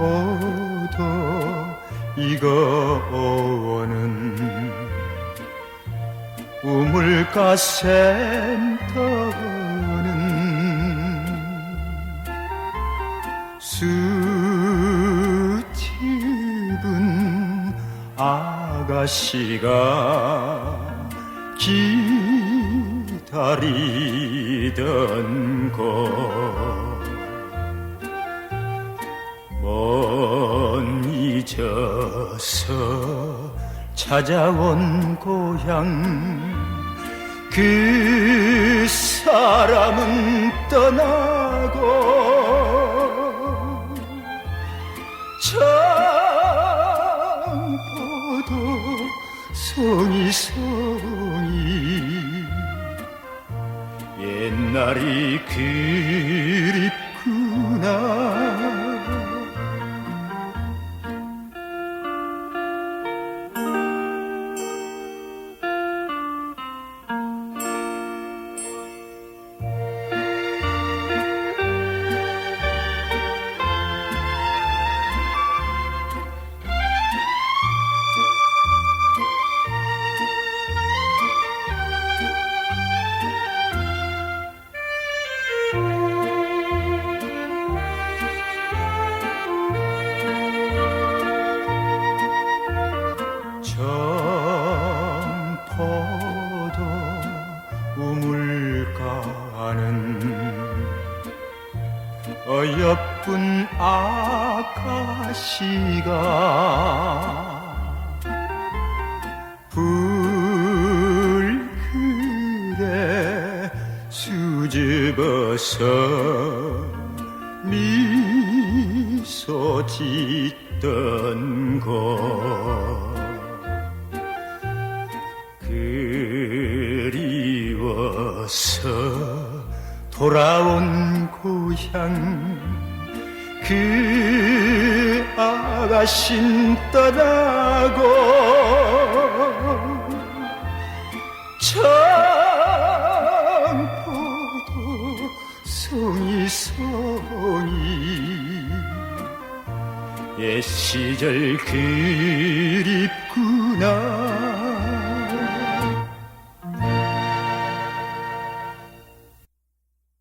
포도 익어오는 우물가 센터는 수집은 아가씨가 기다리던 곳 먼 잊어서 찾아온 고향. 그 사람은 떠나고 장포도 송이 송이 옛날이 그립구나 어여쁜 아가씨가 불그레 수줍어서 미소 짓던 곳 그리워서 돌아온 고향. 그 아가신 떠나고 청포도 송이 송이. 옛 시절 그립구나